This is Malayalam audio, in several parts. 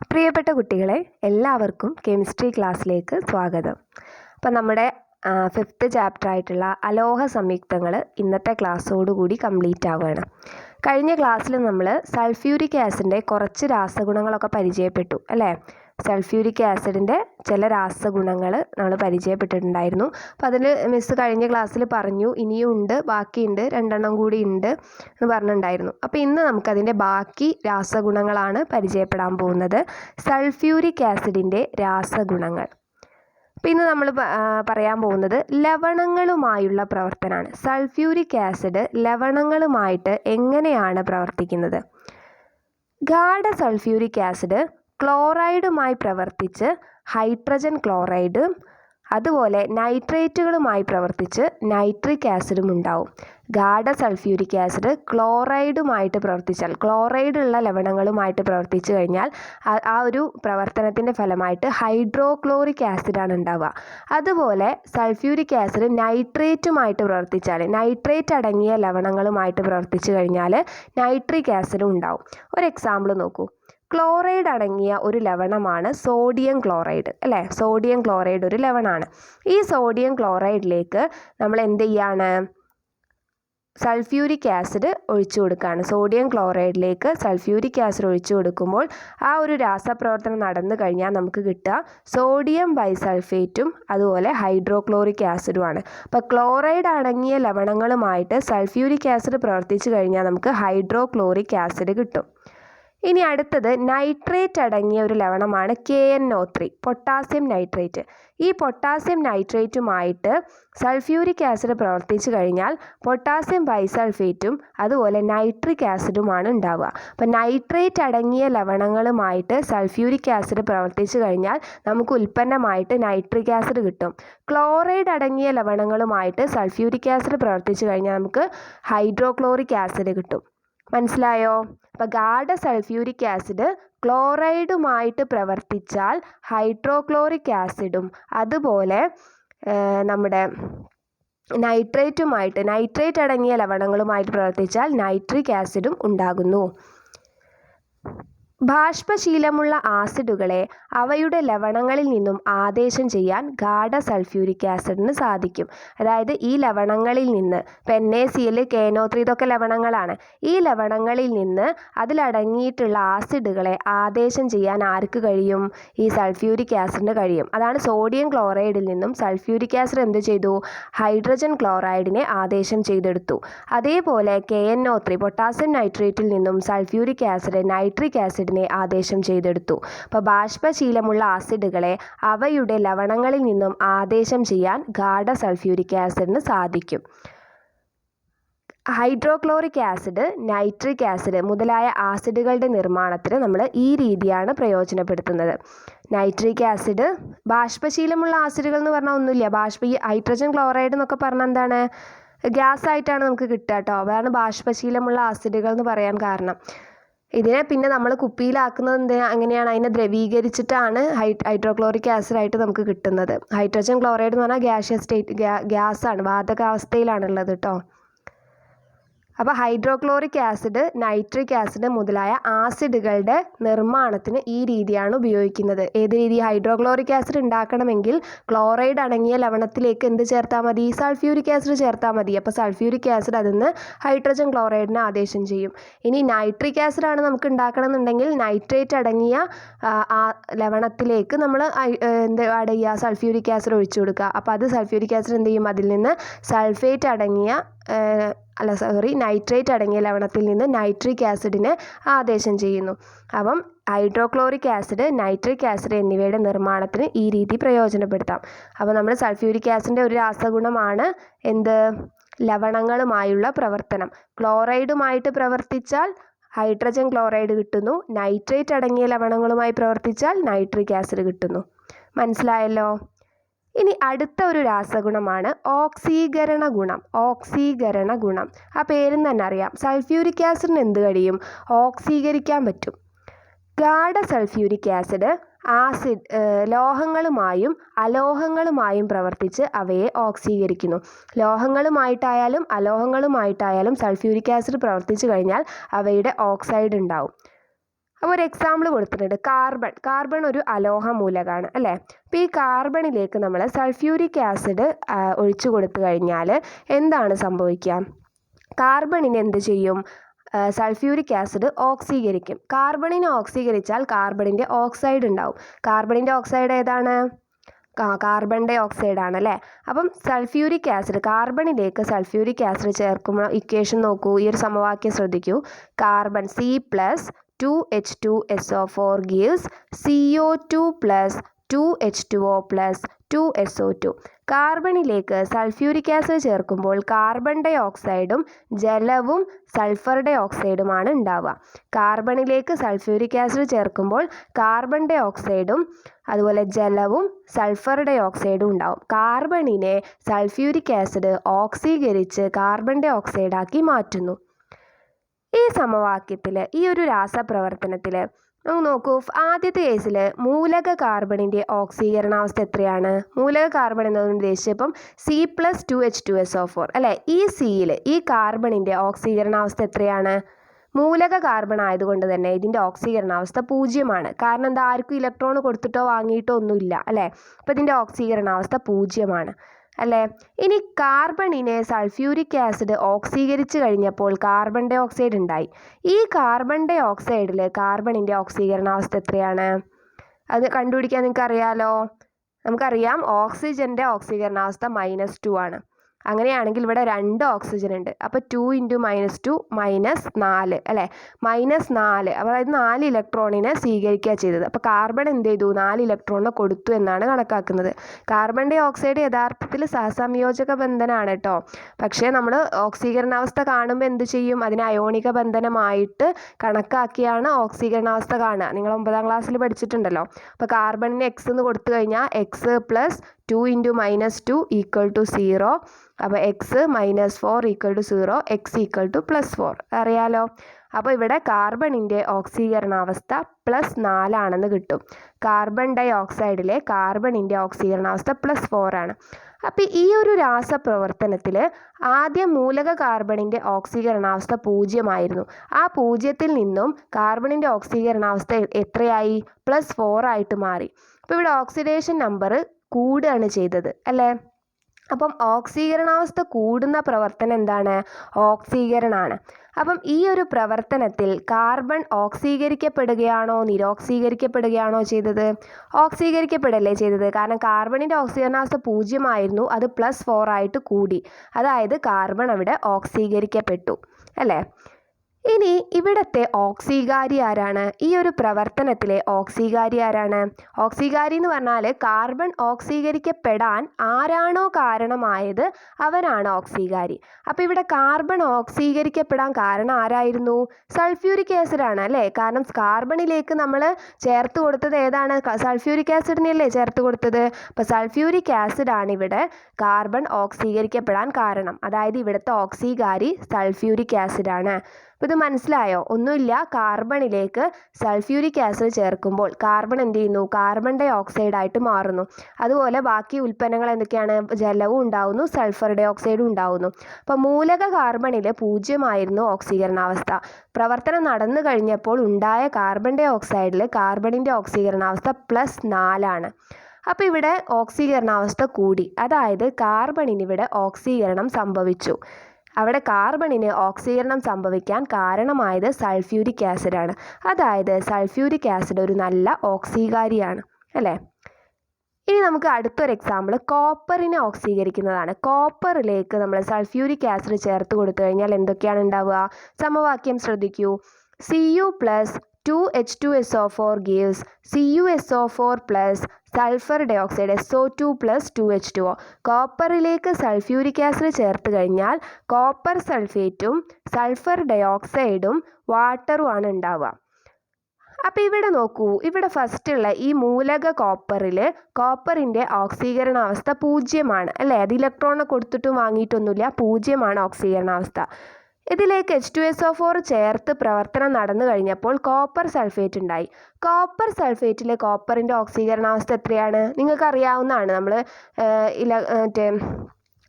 പ്രിയപ്പെട്ട കുട്ടികളെ എല്ലാവർക്കും കെമിസ്ട്രി ക്ലാസ്സിലേക്ക് സ്വാഗതം. അപ്പം നമ്മുടെ ഫിഫ്ത്ത് ചാപ്റ്റർ ആയിട്ടുള്ള അലോഹ സംയുക്തങ്ങൾ ഇന്നത്തെ ക്ലാസ്സോടുകൂടി കംപ്ലീറ്റ് ആവുകയാണ്. കഴിഞ്ഞ ക്ലാസ്സിൽ നമ്മൾ സൾഫ്യൂരിക് ആസിഡിന്റെ കുറച്ച് രാസഗുണങ്ങളൊക്കെ പരിചയപ്പെട്ടു അല്ലേ? സൾഫ്യൂരിക് ആസിഡിന്റെ ചില രാസഗുണങ്ങൾ നമ്മൾ പരിചയപ്പെട്ടിട്ടുണ്ടായിരുന്നു. അപ്പോൾ അതിൽ മിസ് കഴിഞ്ഞ ക്ലാസ്സിൽ പറഞ്ഞു ഇനിയും ഉണ്ട് ബാക്കിയുണ്ട് രണ്ടെണ്ണം കൂടി ഉണ്ട് എന്ന് പറഞ്ഞിട്ടുണ്ടായിരുന്നു. അപ്പോൾ ഇന്ന് നമുക്കതിന്റെ ബാക്കി രാസഗുണങ്ങളാണ് പരിചയപ്പെടാൻ പോകുന്നത്. സൾഫ്യൂരിക് ആസിഡിന്റെ രാസഗുണങ്ങൾ. അപ്പോൾ ഇന്ന് നമ്മൾ പറയാൻ പോകുന്നത് ലവണങ്ങളുമായുള്ള പ്രവർത്തനമാണ്. സൾഫ്യൂരിക് ആസിഡ് ലവണങ്ങളുമായിട്ട് എങ്ങനെയാണ് പ്രവർത്തിക്കുന്നത്? ഗാഢ സൾഫ്യൂരിക് ആസിഡ് ക്ലോറൈഡുമായി പ്രവർത്തിച്ച് ഹൈഡ്രജൻ ക്ലോറൈഡ് അതുപോലെ നൈട്രേറ്റുകളുമായി പ്രവർത്തിച്ച് നൈട്രിക് ആസിഡും ഉണ്ടാവും. ഗാഢ സൾഫ്യൂരിക് ആസിഡ് ക്ലോറൈഡുമായിട്ട് പ്രവർത്തിച്ചാൽ ക്ലോറൈഡ് ഉള്ള ലവണങ്ങളുമായിട്ട് പ്രവർത്തിച്ചു കഴിഞ്ഞാൽ ആ ഒരു പ്രവർത്തനത്തിന്റെ ഫലമായിട്ട് ഹൈഡ്രോക്ലോറിക് ആസിഡാണ് ഉണ്ടാവുക. അതുപോലെ സൾഫ്യൂരിക് ആസിഡ് നൈട്രേറ്റുമായിട്ട് പ്രവർത്തിച്ചാൽ നൈട്രേറ്റ് അടങ്ങിയ ലവണങ്ങളുമായിട്ട് പ്രവർത്തിച്ചു കഴിഞ്ഞാൽ നൈട്രിക് ആസിഡും ഉണ്ടാവും. ഒരു എക്സാമ്പിൾ നോക്കൂ. ക്ലോറൈഡ് അടങ്ങിയ ഒരു ലവണമാണ് സോഡിയം ക്ലോറൈഡ് അല്ലേ? സോഡിയം ക്ലോറൈഡ് ഒരു ലവണമാണ് ഈ സോഡിയം ക്ലോറൈഡിലേക്ക് നമ്മൾ എന്ത് ചെയ്യാണ്? സൾഫ്യൂരിക് ആസിഡ് ഒഴിച്ചു കൊടുക്കുകയാണ്. സോഡിയം ക്ലോറൈഡിലേക്ക് സൾഫ്യൂരിക് ആസിഡ് ഒഴിച്ചു കൊടുക്കുമ്പോൾ ആ ഒരു രാസപ്രവർത്തനം നടന്നു കഴിഞ്ഞാൽ നമുക്ക് കിട്ടുക സോഡിയം ബൈസൾഫേറ്റും അതുപോലെ ഹൈഡ്രോക്ലോറിക് ആസിഡുമാണ്. അപ്പോൾ ക്ലോറൈഡ് അടങ്ങിയ ലവണങ്ങളുമായിട്ട് സൾഫ്യൂരിക് ആസിഡ് പ്രവർത്തിച്ചു കഴിഞ്ഞാൽ നമുക്ക് ഹൈഡ്രോക്ലോറിക് ആസിഡ് കിട്ടും. ഇനി അടുത്തത് നൈട്രേറ്റ് അടങ്ങിയ ഒരു ലവണമാണ് K N O three potassium nitrate ഈ പൊട്ടാസ്യം നൈട്രേറ്റുമായിട്ട് സൾഫ്യൂരിക് ആസിഡ് പ്രവർത്തിച്ചു കഴിഞ്ഞാൽ പൊട്ടാസ്യം ബൈസൾഫേറ്റും അതുപോലെ നൈട്രിക് ആസിഡുമാണ് ഉണ്ടാവുക. അപ്പോൾ നൈട്രേറ്റ് അടങ്ങിയ ലവണങ്ങളുമായിട്ട് സൾഫ്യൂരിക് ആസിഡ് പ്രവർത്തിച്ചു കഴിഞ്ഞാൽ നമുക്ക് ഉൽപ്പന്നമായിട്ട് നൈട്രിക് ആസിഡ് കിട്ടും. ക്ലോറൈഡ് അടങ്ങിയ ലവണങ്ങളുമായിട്ട് സൾഫ്യൂരിക് ആസിഡ് പ്രവർത്തിച്ചു കഴിഞ്ഞാൽ നമുക്ക് ഹൈഡ്രോക്ലോറിക് ആസിഡ് കിട്ടും. മനസ്സിലായോ? അപ്പോൾ ഗാഡ സൾഫ്യൂരിക് ആസിഡ് ക്ലോറൈഡുമായിട്ട് പ്രവർത്തിച്ചാൽ ഹൈഡ്രോക്ലോറിക് ആസിഡും അതുപോലെ നമ്മുടെ നൈട്രേറ്റുമായിട്ട് നൈട്രേറ്റ് അടങ്ങിയ ലവണങ്ങളുമായിട്ട് പ്രവർത്തിച്ചാൽ നൈട്രിക് ആസിഡും ഉണ്ടാകുന്നു. ബാഷ്പശീലമുള്ള ആസിഡുകളെ അവയുടെ ലവണങ്ങളിൽ നിന്നും ആദേശം ചെയ്യാൻ ഗാഢ സൾഫ്യൂരിക് ആസിഡിന് സാധിക്കും. അതായത് ഈ ലവണങ്ങളിൽ നിന്ന് പെന്നേസിയൽ N A C L K N O three ഇതൊക്കെ ലവണങ്ങളാണ്. ഈ ലവണങ്ങളിൽ നിന്ന് അതിലടങ്ങിയിട്ടുള്ള ആസിഡുകളെ ആദേശം ചെയ്യാൻ ആർക്ക് കഴിയും? ഈ സൾഫ്യൂരിക് ആസിഡിന് കഴിയും. അതാണ് സോഡിയം ക്ലോറൈഡിൽ നിന്നും സൾഫ്യൂരിക് ആസിഡ് എന്ത് ചെയ്തു? ഹൈഡ്രജൻ ക്ലോറൈഡിനെ ആദേശം ചെയ്തെടുത്തു. അതേപോലെ K N O three potassium നൈട്രേറ്റിൽ നിന്നും sulphuric acid nitric acid acid ആദേശം ചെയ്തെടുത്തു. അപ്പോൾ ബാഷ്പശീലമുള്ള ആസിഡുകളെ അവയുടെ ലവണങ്ങളിൽ നിന്നും ആദേശം ചെയ്യാൻ ഗാഢ സൾഫ്യൂരിക് ആസിഡിന് സാധിക്കും. ഹൈഡ്രോക്ലോറിക് ആസിഡ് നൈട്രിക് ആസിഡ് മുതലായ ആസിഡുകളുടെ നിർമ്മാണത്തിന് നമ്മൾ ഈ രീതിയാണ് പ്രയോജനപ്പെടുത്തുന്നത്. നൈട്രിക് ആസിഡ് ബാഷ്പശീലമുള്ള ആസിഡുകൾ എന്ന് പറഞ്ഞാൽ ഒന്നുമില്ല. ബാഷ്പ ഈ ഹൈഡ്രജൻ ക്ലോറൈഡ് എന്നൊക്കെ പറഞ്ഞാൽ എന്താണ്? ഗ്യാസ് ആയിട്ടാണ് നമുക്ക് കിട്ടുക കേട്ടോ. അതാണ് ബാഷ്പശീലമുള്ള ആസിഡുകൾ എന്ന് പറയാൻ കാരണം. ഇതിനെ പിന്നെ നമ്മൾ കുപ്പിയിലാക്കുന്നത് എന്ത് അങ്ങനെയാണ്? അതിനെ ദ്രവീകരിച്ചിട്ടാണ് ഹൈ ഹൈഡ്രോക്ലോറിക് ആസിഡായിട്ട് നമുക്ക് കിട്ടുന്നത്. ഹൈഡ്രജൻ ക്ലോറൈഡ് എന്ന് പറഞ്ഞാൽ ഗ്യാഷ്യസ് സ്റ്റേറ്റ് ഗ്യാസാണ് വാതകാവസ്ഥയിലാണുള്ളത് കേട്ടോ അപ്പോൾ ഹൈഡ്രോക്ലോറിക് ആസിഡ് നൈട്രിക് ആസിഡ് മുതലായ ആസിഡുകളുടെ നിർമ്മാണത്തിന് ഈ രീതിയാണ് ഉപയോഗിക്കുന്നത്. ഏത് രീതി ഹൈഡ്രോക്ലോറിക് ആസിഡ് ഉണ്ടാക്കണമെങ്കിൽ ക്ലോറൈഡ് അടങ്ങിയ ലവണത്തിലേക്ക് എന്ത് ചേർത്താൽ മതി? സൾഫ്യൂരിക് ആസിഡ് ചേർത്താൽ മതി. അപ്പോൾ സൾഫ്യൂരിക് ആസിഡ് അതിൽ നിന്ന് ഹൈഡ്രജൻ ക്ലോറൈഡിനെ ആദേശം ചെയ്യും. ഇനി നൈട്രിക് ആസിഡ് ആണ് നമുക്ക് ഉണ്ടാക്കണമെന്നുണ്ടെങ്കിൽ നൈട്രേറ്റ് അടങ്ങിയ ലവണത്തിലേക്ക് നമ്മൾ എന്ത് ആഡ് ചെയ്യുക സൾഫ്യൂരിക് ആസിഡ് ഒഴിച്ചു കൊടുക്കുക. അപ്പോൾ അത് സൾഫ്യൂരിക് ആസിഡ് എന്ത് ചെയ്യും? അതിൽ നിന്ന് സൾഫേറ്റ് അടങ്ങിയ അല്ല സോറി നൈട്രേറ്റ് അടങ്ങിയ ലവണത്തിൽ നിന്ന് നൈട്രിക് ആസിഡിനെ ആദേശം ചെയ്യുന്നു. അപ്പം ഹൈഡ്രോക്ലോറിക് ആസിഡ് നൈട്രിക് ആസിഡ് എന്നിവയുടെ നിർമ്മാണത്തിന് ഈ രീതി പ്രയോജനപ്പെടുത്താം. അപ്പോൾ നമ്മൾ സൾഫ്യൂരിക് ആസിഡിന്റെ ഒരു രാസഗുണമാണ് എന്ത്? ലവണങ്ങളുമായുള്ള പ്രവർത്തനം. ക്ലോറൈഡുമായിട്ട് പ്രവർത്തിച്ചാൽ ഹൈഡ്രജൻ ക്ലോറൈഡ് കിട്ടുന്നു. നൈട്രേറ്റ് അടങ്ങിയ ലവണങ്ങളുമായി പ്രവർത്തിച്ചാൽ നൈട്രിക് ആസിഡ് കിട്ടുന്നു. മനസ്സിലായല്ലോ? ഇനി അടുത്ത ഒരു രാസഗുണമാണ് ഓക്സീകരണ ഗുണം ഓക്സീകരണ ഗുണം. ആ പേരും തന്നെ അറിയാം. സൾഫ്യൂരിക് ആസിഡിന് എന്ത് കഴിയും? ഓക്സീകരിക്കാൻ പറ്റും. ഗാഢ സൾഫ്യൂരിക് ആസിഡ് ആസിഡ് ലോഹങ്ങളുമായും അലോഹങ്ങളുമായും പ്രവർത്തിച്ച് അവയെ ഓക്സീകരിക്കുന്നു. ലോഹങ്ങളുമായിട്ടായാലും അലോഹങ്ങളുമായിട്ടായാലും സൾഫ്യൂരിക് ആസിഡ് പ്രവർത്തിച്ചു കഴിഞ്ഞാൽ അവയുടെ ഓക്സൈഡ് ഉണ്ടാവും. അപ്പോൾ ഒരു എക്സാമ്പിൾ കൊടുത്തിട്ടുണ്ട്. കാർബൺ കാർബൺ ഒരു അലോഹ മൂലകമാണ് അല്ലേ? അപ്പോൾ ഈ കാർബണിലേക്ക് നമ്മൾ സൾഫ്യൂരിക് ആസിഡ് ഒഴിച്ചു കൊടുത്തു കഴിഞ്ഞാൽ എന്താണ് സംഭവിക്കുക? കാർബണിന് എന്ത് ചെയ്യും? സൾഫ്യൂരിക് ആസിഡ് ഓക്സീകരിക്കും കാർബണിനെ ഓക്സീകരിച്ചാൽ കാർബണിന്റെ ഓക്സൈഡ് ഉണ്ടാവും. കാർബണിന്റെ ഓക്സൈഡ് ഏതാണ്? കാർബൺ ഡൈ ഓക്സൈഡ് ആണ് അല്ലേ? അപ്പം സൾഫ്യൂരിക് ആസിഡ് കാർബണിലേക്ക് സൾഫ്യൂരിക് ആസിഡ് ചേർക്കുമ്പോൾ ഇക്വേഷൻ നോക്കൂ. ഈ ഒരു സമവാക്യം ശ്രദ്ധിക്കൂ. Carbon C plus two H two S O four gives C O two plus two H two O plus two S O two കാർബണിലേക്ക് sulphuric acid ചേർക്കുമ്പോൾ കാർബൺ ഡൈ ഓക്സൈഡും ജലവും സൾഫർ ഡൈ ഓക്സൈഡുമാണ് ഉണ്ടാവുക. കാർബണിലേക്ക് സൾഫ്യൂരിക് ആസിഡ് ചേർക്കുമ്പോൾ കാർബൺ ഡൈ ഓക്സൈഡും അതുപോലെ ജലവും സൾഫർ ഡൈ ഓക്സൈഡും ഉണ്ടാവും. കാർബണിനെ സൾഫ്യൂരിക് ആസിഡ് ഓക്സീകരിച്ച് കാർബൺ ഡൈ ഓക്സൈഡാക്കി മാറ്റുന്നു. ഈ സമവാക്യത്തിൽ ഈ ഒരു രാസപ്രവർത്തനത്തിൽ നോക്കൂ. ആദ്യത്തെ കേസിൽ മൂലക കാർബണിന്റെ ഓക്സീകരണാവസ്ഥ എത്രയാണ്? മൂലക കാർബൺ എന്നതുകൊണ്ട് ഉദ്ദേശിച്ചത് ഇപ്പം C plus two H two S O four അല്ലേ? ഈ സിയിൽ ഈ കാർബണിന്റെ ഓക്സീകരണാവസ്ഥ എത്രയാണ്? മൂലക കാർബൺ ആയതുകൊണ്ട് തന്നെ ഇതിന്റെ ഓക്സീകരണാവസ്ഥ പൂജ്യമാണ്. കാരണം എന്താ? ആർക്കും ഇലക്ട്രോൺ കൊടുത്തിട്ടോ വാങ്ങിയിട്ടോ ഒന്നുമില്ല. അല്ലേ? അപ്പോൾ ഇതിന്റെ ഓക്സീകരണാവസ്ഥ പൂജ്യമാണ്. അല്ലേ? ഇനി കാർബണിനെ സൾഫ്യൂരിക് ആസിഡ് ഓക്സീകരിച്ച് കഴിഞ്ഞപ്പോൾ കാർബൺ ഡൈ ഓക്സൈഡ് ഉണ്ടായി. ഈ കാർബൺ ഡൈ ഓക്സൈഡിൽ കാർബണിന്റെ ഓക്സീകരണാവസ്ഥ എത്രയാണ്? അത് കണ്ടുപിടിക്കാൻ നിങ്ങൾക്ക് അറിയാലോ നമുക്കറിയാം ഓക്സിജന്റെ ഓക്സീകരണാവസ്ഥ മൈനസ് ടു ആണ്. അങ്ങനെയാണെങ്കിൽ ഇവിടെ രണ്ട് ഓക്സിജൻ ഉണ്ട്. അപ്പോൾ two into minus two minus നാല് അല്ലേ? മൈനസ് നാല്. അതായത് നാല് ഇലക്ട്രോണിനെ സ്വീകരിക്കുക ചെയ്തത്. അപ്പോൾ കാർബൺ എന്ത് ചെയ്തു? നാല് ഇലക്ട്രോണിനെ കൊടുത്തു എന്നാണ് കണക്കാക്കുന്നത്. കാർബൺ ഡൈ ഓക്സൈഡ് യഥാർത്ഥത്തിൽ സഹസംയോജക ബന്ധനമാണ് കേട്ടോ പക്ഷേ നമ്മൾ ഓക്സീകരണാവസ്ഥ കാണുമ്പോൾ എന്ത് ചെയ്യും? അതിനെ അയോണിക ബന്ധനമായിട്ട് കണക്കാക്കിയാണ് ഓക്സീകരണാവസ്ഥ കാണുക. നിങ്ങൾ ഒമ്പതാം ക്ലാസ്സിൽ പഠിച്ചിട്ടുണ്ടല്ലോ. അപ്പോൾ കാർബണിന് എക്സ് എന്ന് കൊടുത്തു കഴിഞ്ഞാൽ X plus two into minus two equal to zero. അപ്പോൾ X minus four equal to zero X equal to plus four. അറിയാലോ? അപ്പോൾ ഇവിടെ കാർബണിന്റെ ഓക്സീകരണാവസ്ഥ പ്ലസ് നാലാണെന്ന് കിട്ടും. കാർബൺ ഡൈ ഓക്സൈഡിലെ കാർബണിന്റെ ഓക്സീകരണാവസ്ഥ പ്ലസ് ഫോർ ആണ്. അപ്പോൾ ഈ ഒരു രാസപ്രവർത്തനത്തിൽ ആദ്യം മൂലക കാർബണിന്റെ ഓക്സീകരണാവസ്ഥ പൂജ്യമായിരുന്നു. ആ പൂജ്യത്തിൽ നിന്നും കാർബണിന്റെ ഓക്സീകരണാവസ്ഥ എത്രയായി? പ്ലസ് ഫോർ ആയിട്ട് മാറി. അപ്പോൾ ഇവിടെ ഓക്സിഡേഷൻ നമ്പർ കൂടുകയാണ് ചെയ്തത് അല്ലേ? അപ്പം ഓക്സീകരണാവസ്ഥ കൂടുന്ന പ്രവർത്തനം എന്താണ്? ഓക്സീകരണമാണ് അപ്പം ഈ ഒരു പ്രവർത്തനത്തിൽ കാർബൺ ഓക്സീകരിക്കപ്പെടുകയാണോ നിരോക്സീകരിക്കപ്പെടുകയാണോ ചെയ്തത്? ഓക്സീകരിക്കപ്പെടല്ലേ ചെയ്തത്? കാരണം കാർബണിന്റെ ഓക്സീകരണാവസ്ഥ പൂജ്യമായിരുന്നു അത് പ്ലസ് ഫോർ ആയിട്ട് കൂടി. അതായത് കാർബൺ അവിടെ ഓക്സീകരിക്കപ്പെട്ടു അല്ലേ? ഇനി ഇവിടത്തെ ഓക്സികാരി ആരാണ്? ഈ ഒരു പ്രവർത്തനത്തിലെ ഓക്സികാരി ആരാണ്? ഓക്സികാരി എന്ന് പറഞ്ഞാൽ കാർബൺ ഓക്സീകരിക്കപ്പെടാൻ ആരാണോ കാരണമായത് അവരാണ് ഓക്സികാരി. അപ്പോൾ ഇവിടെ കാർബൺ ഓക്സീകരിക്കപ്പെടാൻ കാരണം ആരായിരുന്നു? സൾഫ്യൂരിക് ആസിഡ് ആണ് അല്ലേ? കാരണം കാർബണിലേക്ക് നമ്മൾ ചേർത്ത് കൊടുത്തത് ഏതാണ്? സൾഫ്യൂരിക് ആസിഡിനല്ലേ ചേർത്ത് കൊടുത്തത്? അപ്പോൾ സൾഫ്യൂരിക് ആസിഡ് ആണ് ഇവിടെ കാർബൺ ഓക്സീകരിക്കപ്പെടാൻ കാരണം. അതായത് ഇവിടുത്തെ ഓക്സികാരി സൾഫ്യൂരിക് ആസിഡ് ആണ് അപ്പോൾ ഇത് മനസ്സിലായോ? ഒന്നുമില്ല കാർബണിലേക്ക് സൾഫ്യൂരിക് ആസിഡ് ചേർക്കുമ്പോൾ കാർബൺ എന്ത് ചെയ്യുന്നു? കാർബൺ ഡൈ ഓക്സൈഡ് ആയിട്ട് മാറുന്നു. അതുപോലെ ബാക്കി ഉൽപ്പന്നങ്ങൾ എന്തൊക്കെയാണ്? ജലവും ഉണ്ടാവുന്നു സൾഫർ ഡൈ ഓക്സൈഡും ഉണ്ടാവുന്നു. അപ്പോൾ മൂലക കാർബണിൽ പൂജ്യമായിരുന്നു ഓക്സീകരണാവസ്ഥ. പ്രവർത്തനം നടന്നു കഴിഞ്ഞപ്പോൾ ഉണ്ടായ കാർബൺ ഡൈ ഓക്സൈഡിൽ കാർബണിന്റെ ഓക്സീകരണാവസ്ഥ പ്ലസ് നാലാണ്. അപ്പോൾ ഇവിടെ ഓക്സീകരണാവസ്ഥ കൂടി. അതായത് കാർബണിന് ഇവിടെ ഓക്സീകരണം സംഭവിച്ചു. അവിടെ കാർബണിന് ഓക്സീകരണം സംഭവിക്കാൻ കാരണമായത് സൾഫ്യൂരിക് ആസിഡാണ്. അതായത് സൾഫ്യൂരിക് ആസിഡ് ഒരു നല്ല ഓക്സീകാരിയാണ് അല്ലേ? ഇനി നമുക്ക് അടുത്തൊരു എക്സാമ്പിൾ കോപ്പറിനെ ഓക്സീകരിക്കുന്നതാണ്. കോപ്പറിലേക്ക് നമ്മൾ സൾഫ്യൂരിക് ആസിഡ് ചേർത്ത് കൊടുത്തു കഴിഞ്ഞാൽ എന്തൊക്കെയാണ് ഉണ്ടാവുക? സമവാക്യം ശ്രദ്ധിക്കൂ. C U plus two H two S O four gives C U S O four plus sulphur dioxide S O two plus two H two O കോപ്പറിലേക്ക് sulphuric acid ചേർത്ത് കഴിഞ്ഞാൽ കോപ്പർ സൾഫേറ്റും സൾഫർ ഡൈ ഓക്സൈഡും വാട്ടറുമാണ് ഉണ്ടാവുക. അപ്പോൾ ഇവിടെ നോക്കൂ ഇവിടെ ഫസ്റ്റുള്ള ഈ മൂലക കോപ്പറിൽ കോപ്പറിന്റെ ഓക്സീകരണാവസ്ഥ പൂജ്യമാണ്. അല്ലേ? അത് ഇലക്ട്രോണ് കൊടുത്തിട്ടും വാങ്ങിയിട്ടൊന്നുമില്ല പൂജ്യമാണ് ഓക്സീകരണാവസ്ഥ. ഇതിലേക്ക് H two S O four ചേർത്ത് പ്രവർത്തനം നടന്നു കഴിഞ്ഞപ്പോൾ കോപ്പർ സൾഫേറ്റ് ഉണ്ടായി. കോപ്പർ സൾഫേറ്റിലെ കോപ്പറിന്റെ ഓക്സീകരണാവസ്ഥ എത്രയാണ്? നിങ്ങൾക്ക് അറിയാവുന്നതാണ് നമ്മൾ ഇല മറ്റേ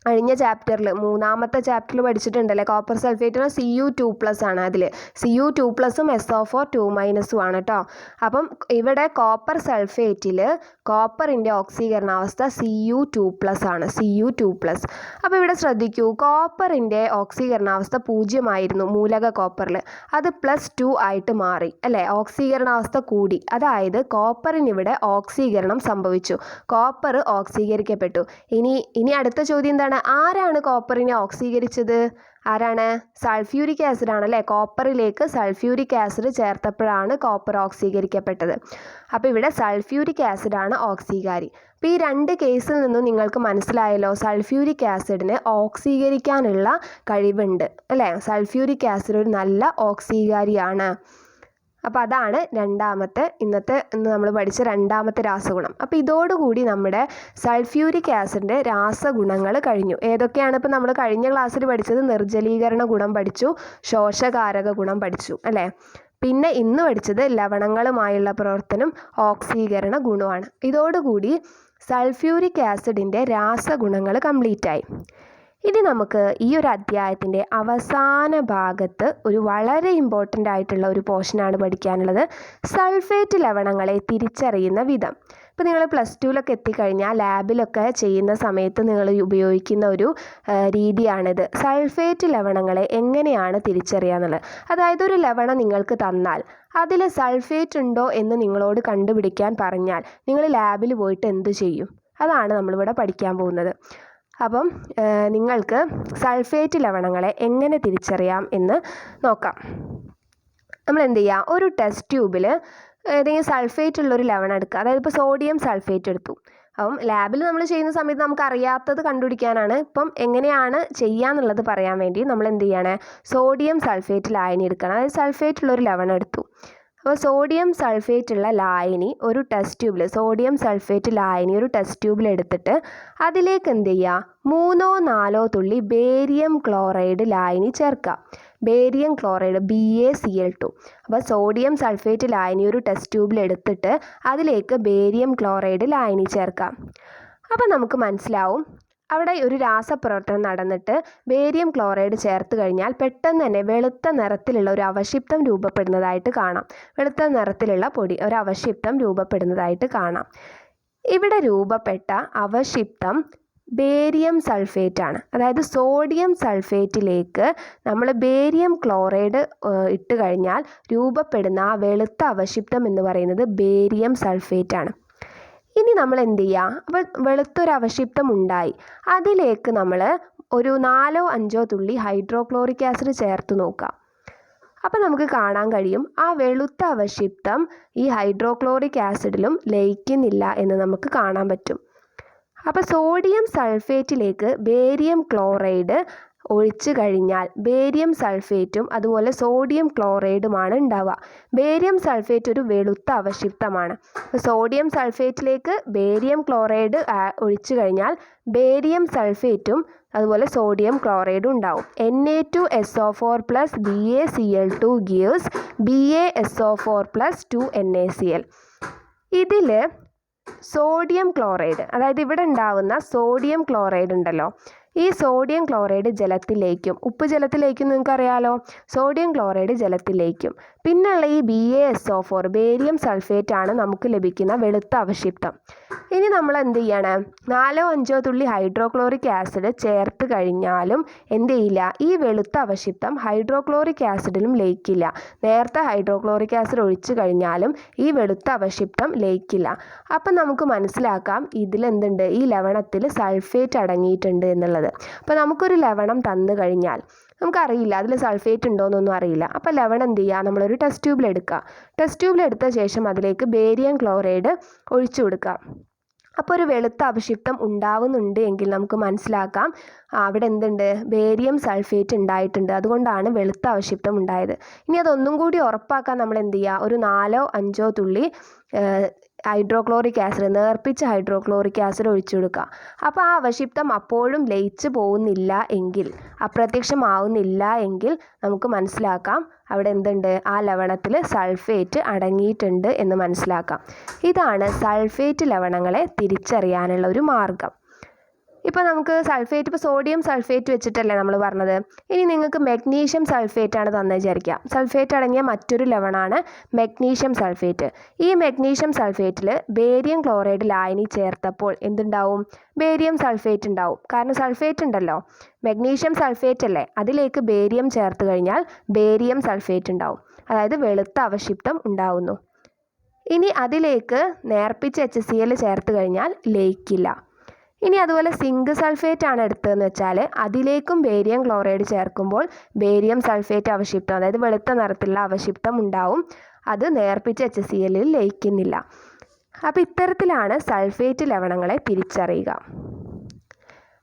കഴിഞ്ഞ ചാപ്റ്ററിൽ മൂന്നാമത്തെ ചാപ്റ്ററിൽ പഠിച്ചിട്ടുണ്ടല്ലേ? കോപ്പർ സൾഫേറ്റിന് സി യു ടു പ്ലസ് ആണ് അതിൽ സി യു ടു പ്ലസും എസ് ഒ ഫോർ ടു മൈനസും ആണ് കേട്ടോ അപ്പം ഇവിടെ കോപ്പർ സൾഫേറ്റിൽ കോപ്പറിന്റെ ഓക്സീകരണാവസ്ഥ സി യു ടു പ്ലസ് ആണ്. സി യു ടു പ്ലസ് അപ്പോൾ ഇവിടെ ശ്രദ്ധിക്കൂ കോപ്പറിന്റെ ഓക്സീകരണാവസ്ഥ പൂജ്യമായിരുന്നു മൂലക കോപ്പറിൽ അത് പ്ലസ് ടു ആയിട്ട് മാറി അല്ലേ? ഓക്സീകരണാവസ്ഥ കൂടി. അതായത് കോപ്പറിന് ഇവിടെ ഓക്സീകരണം സംഭവിച്ചു. കോപ്പർ ഓക്സീകരിക്കപ്പെട്ടു ഇനി ഇനി അടുത്ത ചോദ്യം എന്താണ്? ആരാണ് കോപ്പറിനെ ഓക്സീകരിച്ചത്? ആരാണ്? സൾഫ്യൂരിക് ആസിഡ് ആണല്ലേ? കോപ്പറിലേക്ക് സൾഫ്യൂരിക് ആസിഡ് ചേർത്തപ്പോഴാണ് കോപ്പർ ഓക്സീകരിക്കപ്പെട്ടത്. അപ്പോൾ ഇവിടെ സൾഫ്യൂരിക് ആസിഡ് ആണ് ഓക്സീകാരി. അപ്പോൾ ഈ രണ്ട് കേസിൽ നിന്നും നിങ്ങൾക്ക് മനസ്സിലായല്ലോ സൾഫ്യൂരിക് ആസിഡിന് ഓക്സീകരിക്കാനുള്ള കഴിവുണ്ട്. അല്ലേ? സൾഫ്യൂരിക് ആസിഡ് ഒരു നല്ല ഓക്സീകാരിയാണ്. അപ്പോൾ അതാണ് രണ്ടാമത്തെ ഇന്നത്തെ ഇന്ന് നമ്മൾ പഠിച്ച രണ്ടാമത്തെ രാസഗുണം. അപ്പോൾ ഇതോടുകൂടി നമ്മുടെ സൾഫ്യൂരിക് ആസിഡിന്റെ രാസഗുണങ്ങൾ കഴിഞ്ഞു. ഏതൊക്കെയാണ് ഇപ്പോൾ നമ്മൾ കഴിഞ്ഞ ക്ലാസ്സിൽ പഠിച്ചത്? നിർജലീകരണ ഗുണം പഠിച്ചു ശോഷകാരക ഗുണം പഠിച്ചു അല്ലേ? പിന്നെ ഇന്ന് പഠിച്ചത് ലവണങ്ങളുമായുള്ള പ്രവർത്തനം ഓക്സീകരണ ഗുണമാണ്. ഇതോടുകൂടി സൾഫ്യൂരിക് ആസിഡിന്റെ രാസഗുണങ്ങൾ കംപ്ലീറ്റ് ആയി ഇനി നമുക്ക് ഈ ഒരു അധ്യായത്തിന്റെ അവസാന ഭാഗത്ത് ഒരു വളരെ ഇമ്പോർട്ടന്റ് ആയിട്ടുള്ള ഒരു പോർഷനാണ് പഠിക്കാനുള്ളത്. സൾഫേറ്റ് ലവണങ്ങളെ തിരിച്ചറിയുന്ന വിധം. ഇപ്പോൾ നിങ്ങൾ പ്ലസ് ടുവിലൊക്കെ എത്തിക്കഴിഞ്ഞാൽ ലാബിലൊക്കെ ചെയ്യുന്ന സമയത്ത് നിങ്ങൾ ഉപയോഗിക്കുന്ന ഒരു രീതിയാണിത്. സൾഫേറ്റ് ലവണങ്ങളെ എങ്ങനെയാണ് തിരിച്ചറിയുക എന്നുള്ളത്. അതായത് ഒരു ലവണം നിങ്ങൾക്ക് തന്നാൽ അതിൽ സൾഫേറ്റ് ഉണ്ടോ എന്ന് നിങ്ങളോട് കണ്ടുപിടിക്കാൻ പറഞ്ഞാൽ നിങ്ങൾ ലാബിൽ പോയിട്ട് എന്ത് ചെയ്യും? അതാണ് നമ്മളിവിടെ പഠിക്കാൻ പോകുന്നത്. അപ്പം നിങ്ങൾക്ക് സൾഫേറ്റ് ലവണങ്ങളെ എങ്ങനെ തിരിച്ചറിയാം എന്ന് നോക്കാം. നമ്മൾ എന്ത് ചെയ്യുക ഒരു ടെസ്റ്റ് ട്യൂബിൽ ഏതെങ്കിലും സൾഫേറ്റ് ഉള്ളൊരു ലവണം എടുക്കുക അതായത് ഇപ്പോൾ സോഡിയം സൾഫേറ്റ് എടുത്തു. അപ്പം ലാബിൽ നമ്മൾ ചെയ്യുന്ന സമയത്ത് നമുക്ക് അറിയാത്തത് കണ്ടുപിടിക്കാനാണ്. ഇപ്പം എങ്ങനെയാണ് ചെയ്യാന്നുള്ളത് പറയാൻ വേണ്ടി നമ്മൾ എന്ത് ചെയ്യുകയാണ് സോഡിയം സൾഫേറ്റ് ലായനി എടുക്കണം. അതായത് സൾഫേറ്റ് ഉള്ളൊരു ലവണം എടുത്തു. അപ്പോൾ സോഡിയം സൾഫേറ്റ് ഉള്ള ലായനി ഒരു ടെസ്റ്റ് ട്യൂബിൽ സോഡിയം സൾഫേറ്റ് ലായനി ഒരു ടെസ്റ്റ് ട്യൂബിൽ എടുത്തിട്ട് അതിലേക്ക് എന്ത് ചെയ്യുക? മൂന്നോ നാലോ തുള്ളി ബേരിയം ക്ലോറൈഡ് ലായനി ചേർക്കുക. Barium chloride B A C L two അപ്പോൾ സോഡിയം സൾഫേറ്റ് ലായനി ഒരു ടെസ്റ്റ് ട്യൂബിൽ എടുത്തിട്ട് അതിലേക്ക് ബേരിയം ക്ലോറൈഡ് ലായനി ചേർക്കാം. അപ്പോൾ നമുക്ക് മനസ്സിലാവും അവിടെ ഒരു രാസപ്രവർത്തനം നടന്നിട്ട് ബേരിയം ക്ലോറൈഡ് ചേർത്ത് കഴിഞ്ഞാൽ പെട്ടെന്ന് തന്നെ വെളുത്ത നിറത്തിലുള്ള ഒരു അവശിപ്തം രൂപപ്പെടുന്നതായിട്ട് കാണാം. വെളുത്ത നിറത്തിലുള്ള പൊടി ഒരു അവശിപ്തം രൂപപ്പെടുന്നതായിട്ട് കാണാം. ഇവിടെ രൂപപ്പെട്ട അവശിപ്തം ബേരിയം സൾഫേറ്റ് ആണ് അതായത് സോഡിയം സൾഫേറ്റിലേക്ക് നമ്മൾ ബേരിയം ക്ലോറൈഡ് ഇട്ട് കഴിഞ്ഞാൽ രൂപപ്പെടുന്ന ആ വെളുത്ത അവശിപ്തം എന്ന് പറയുന്നത് ബേരിയം സൾഫേറ്റ് ആണ് ഇനി നമ്മൾ എന്ത് ചെയ്യുക അപ്പോൾ വെളുത്തൊരു അവശിപ്തം ഉണ്ടായി അതിലേക്ക് നമ്മൾ ഒരു നാലോ അഞ്ചോ തുള്ളി ഹൈഡ്രോക്ലോറിക് ആസിഡ് ചേർത്ത് നോക്കാം. അപ്പോൾ നമുക്ക് കാണാൻ കഴിയും ആ വെളുത്ത അവശിപ്തം ഈ ഹൈഡ്രോക്ലോറിക് ആസിഡിലും ലയിക്കുന്നില്ല എന്ന് നമുക്ക് കാണാൻ പറ്റും. അപ്പോൾ സോഡിയം സൾഫേറ്റിലേക്ക് ബേരിയം ക്ലോറൈഡ് ഒഴിച്ചു കഴിഞ്ഞാൽ ബേരിയം സൾഫേറ്റും അതുപോലെ സോഡിയം ക്ലോറൈഡുമാണ് ഉണ്ടാവുക. ബേരിയം സൾഫേറ്റ് ഒരു വെളുത്ത അവശിപ്തമാണ് സോഡിയം സൾഫേറ്റിലേക്ക് ബേരിയം ക്ലോറൈഡ് ഒഴിച്ചു കഴിഞ്ഞാൽ ബേരിയം സൾഫേറ്റും അതുപോലെ സോഡിയം ക്ലോറൈഡും ഉണ്ടാവും. N A two S O four plus B A C L two gives B A S O four plus two N A C L ഇതിൽ സോഡിയം ക്ലോറൈഡ് അതായത് ഇവിടെ ഉണ്ടാവുന്ന സോഡിയം ക്ലോറൈഡ് ഉണ്ടല്ലോ. ഈ സോഡിയം ക്ലോറൈഡ് ജലത്തിലേക്കും ഉപ്പ് ജലത്തിലേക്കും നിങ്ങൾക്ക് അറിയാലോ സോഡിയം ക്ലോറൈഡ് ജലത്തിലേക്കും. പിന്നെയുള്ള ഈ B A S O four barium sulphate ആണ് നമുക്ക് ലഭിക്കുന്ന വെളുത്ത അവശിപ്തം ഇനി നമ്മൾ എന്ത് ചെയ്യണം? നാലോ അഞ്ചോ തുള്ളി ഹൈഡ്രോക്ലോറിക് ആസിഡ് ചേർത്ത് കഴിഞ്ഞാലും എന്ത് ചെയ്യില്ല? ഈ വെളുത്ത അവശിപ്തം ഹൈഡ്രോക്ലോറിക് ആസിഡിലും ലയിക്കില്ല. നേരത്തെ ഹൈഡ്രോക്ലോറിക് ആസിഡ് ഒഴിച്ചു കഴിഞ്ഞാലും ഈ വെളുത്ത അവശിപ്തം ലയിക്കില്ല. അപ്പം നമുക്ക് മനസ്സിലാക്കാം ഇതിലെന്തുണ്ട് ഈ ലവണത്തിൽ സൾഫേറ്റ് അടങ്ങിയിട്ടുണ്ട് എന്നുള്ളത്. അപ്പോൾ നമുക്കൊരു ലവണം തന്നു കഴിഞ്ഞാൽ നമുക്കറിയില്ല. അതിൽ സൾഫേറ്റ് ഉണ്ടോ എന്നൊന്നും അറിയില്ല. അപ്പോൾ ലവണം എന്ത് ചെയ്യുക നമ്മളൊരു ടെസ്റ്റ് ട്യൂബിൽ എടുക്കുക ടെസ്റ്റ് ട്യൂബിൽ എടുത്ത ശേഷം അതിലേക്ക് ബേരിയം ക്ലോറൈഡ് ഒഴിച്ചു കൊടുക്കുക അപ്പോൾ ഒരു വെളുത്ത അവശിപ്തം ഉണ്ടാവുന്നുണ്ട് എങ്കിൽ നമുക്ക് മനസ്സിലാക്കാം. അവിടെ എന്തുണ്ട്? ബേരിയം സൾഫേറ്റ് ഉണ്ടായിട്ടുണ്ട്. അതുകൊണ്ടാണ് വെളുത്ത അവശിപ്തം ഉണ്ടായത്. ഇനി അതൊന്നും കൂടി ഉറപ്പാക്കാൻ നമ്മൾ എന്ത് ചെയ്യുക ഒരു നാലോ അഞ്ചോ തുള്ളി ഹൈഡ്രോക്ലോറിക് ആസിഡ് നേർപ്പിച്ച ഹൈഡ്രോക്ലോറിക് ആസിഡ് ഒഴിച്ചു കൊടുക്കുക. അപ്പോൾ ആ അവശിപ്തം അപ്പോഴും ലയിച്ചു പോകുന്നില്ല എങ്കിൽ അപ്രത്യക്ഷമാവുന്നില്ല എങ്കിൽ നമുക്ക് മനസ്സിലാക്കാം അവിടെ എന്തുണ്ട്? ആ ലവണത്തിൽ സൾഫേറ്റ് അടങ്ങിയിട്ടുണ്ട് എന്ന് മനസ്സിലാക്കാം. ഇതാണ് സൾഫേറ്റ് ലവണങ്ങളെ തിരിച്ചറിയാനുള്ള ഒരു മാർഗം. ഇപ്പോൾ നമുക്ക് സൾഫേറ്റ് ഇപ്പോൾ സോഡിയം സൾഫേറ്റ് വെച്ചിട്ടല്ലേ നമ്മൾ പറഞ്ഞത്. ഇനി നിങ്ങൾക്ക് മെഗ്നീഷ്യം സൾഫേറ്റ് ആണ് തന്നെ വിചാരിക്കുക സൾഫേറ്റ് അടങ്ങിയ മറ്റൊരു ലവണാണ് മെഗ്നീഷ്യം സൾഫേറ്റ് ഈ മെഗ്നീഷ്യം സൾഫേറ്റിൽ ബേരിയം ക്ലോറൈഡ് ലായനി ചേർത്തപ്പോൾ എന്തുണ്ടാവും? ബേരിയം സൾഫേറ്റ് ഉണ്ടാവും. കാരണം സൾഫേറ്റ് ഉണ്ടല്ലോ. മെഗ്നീഷ്യം സൾഫേറ്റ് അല്ലേ? അതിലേക്ക് ബേരിയം ചേർത്ത് കഴിഞ്ഞാൽ ബേരിയം സൾഫേറ്റ് ഉണ്ടാവും. അതായത് വെളുത്ത അവശിഷ്ടം ഉണ്ടാവുന്നു. ഇനി അതിലേക്ക് നേർപ്പിച്ച് എച്ച് സി എൽ ചേർത്ത് കഴിഞ്ഞാൽ ലയിക്കില്ല. ഇനി അതുപോലെ സിങ്ക് സൾഫേറ്റ് ആണ് എടുത്തതെന്ന് വെച്ചാൽ അതിലേക്കും ബേരിയം ക്ലോറൈഡ് ചേർക്കുമ്പോൾ ബേരിയം സൾഫേറ്റ് അവശിപ്തം അതായത് വെളുത്ത നിറത്തിലുള്ള അവശിപ്തം ഉണ്ടാവും. അത് നേർപ്പിച്ച് എച്ച് സി എല്ലിൽ ലയിക്കുന്നില്ല. അപ്പോൾ ഇത്തരത്തിലാണ് സൾഫേറ്റ് ലവണങ്ങളെ തിരിച്ചറിയുക.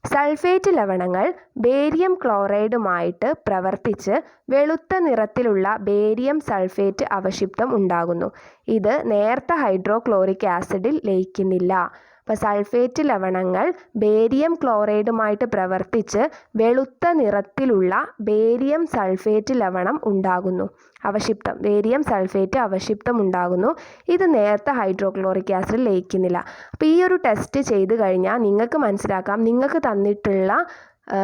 സൾഫേറ്റ് ലവണങ്ങൾ ബേരിയം ക്ലോറൈഡുമായിട്ട് പ്രവർത്തിച്ച് വെളുത്ത നിറത്തിലുള്ള ബേരിയം സൾഫേറ്റ് അവശിപ്തം ഉണ്ടാകുന്നു. ഇത് നേർത്ത ഹൈഡ്രോക്ലോറിക് ആസിഡിൽ ലയിക്കുന്നില്ല. അപ്പോൾ സൾഫേറ്റ് ലവണങ്ങൾ ബേരിയം ക്ലോറൈഡുമായിട്ട് പ്രവർത്തിച്ച് വെളുത്ത നിറത്തിലുള്ള ബേരിയം സൾഫേറ്റ് ലവണം ഉണ്ടാകുന്നു. അവശിഷ്ടം ബേരിയം സൾഫേറ്റ് അവശിഷ്ടം ഉണ്ടാകുന്നു. ഇത് നേരത്തെ ഹൈഡ്രോക്ലോറിക് ആസിഡ് ലയിക്കുന്നില്ല. അപ്പോൾ ഈ ഒരു ടെസ്റ്റ് ചെയ്ത് കഴിഞ്ഞാൽ നിങ്ങൾക്ക് മനസ്സിലാക്കാം. നിങ്ങൾക്ക് തന്നിട്ടുള്ള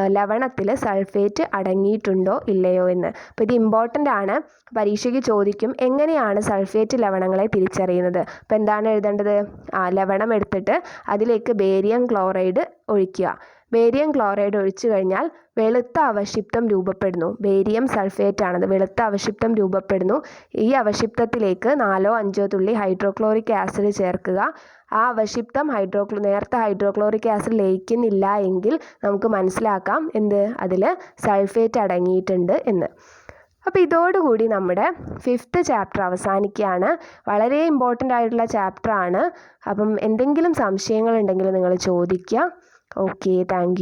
ലവണത്തിൽ സൾഫേറ്റ് അടങ്ങിയിട്ടുണ്ടോ ഇല്ലയോ എന്ന്. അപ്പോൾ ഇത് ഇമ്പോർട്ടന്റ് ആണ്. പരീക്ഷയ്ക്ക് ചോദിക്കും എങ്ങനെയാണ് സൾഫേറ്റ് ലവണങ്ങളെ തിരിച്ചറിയുന്നത്. അപ്പോൾ എന്താണ് എഴുതേണ്ടത്? ആ ലവണം എടുത്തിട്ട് അതിലേക്ക് ബേരിയം ക്ലോറൈഡ് ഒഴിക്കുക. ബേരിയം ക്ലോറൈഡ് ഒഴിച്ചു കഴിഞ്ഞാൽ വെളുത്ത അവശിഷ്ടം രൂപപ്പെടുന്നു. ബേരിയം സൾഫേറ്റ് ആണത്. വെളുത്ത അവശിഷ്ടം രൂപപ്പെടുന്നു. ഈ അവശിഷ്ടത്തിലേക്ക് നാലോ അഞ്ചോ തുള്ളി ഹൈഡ്രോക്ലോറിക് ആസിഡ് ചേർക്കുക. ആ അവശിഷ്ടം ഹൈഡ്രോക്ലോ നേരത്തെ ഹൈഡ്രോക്ലോറിക് ആസിഡ് ലയിക്കുന്നില്ല എങ്കിൽ നമുക്ക് മനസ്സിലാക്കാം എന്ത്? അതിൽ സൾഫേറ്റ് അടങ്ങിയിട്ടുണ്ട് എന്ന്. അപ്പോൾ ഇതോടുകൂടി നമ്മുടെ ഫിഫ്ത്ത് ചാപ്റ്റർ അവസാനിക്കുകയാണ്. വളരെ ഇമ്പോർട്ടന്റ് ആയിട്ടുള്ള ചാപ്റ്റർ ആണ്. അപ്പം എന്തെങ്കിലും സംശയങ്ങളുണ്ടെങ്കിൽ നിങ്ങൾ ചോദിക്കുക. Okay thank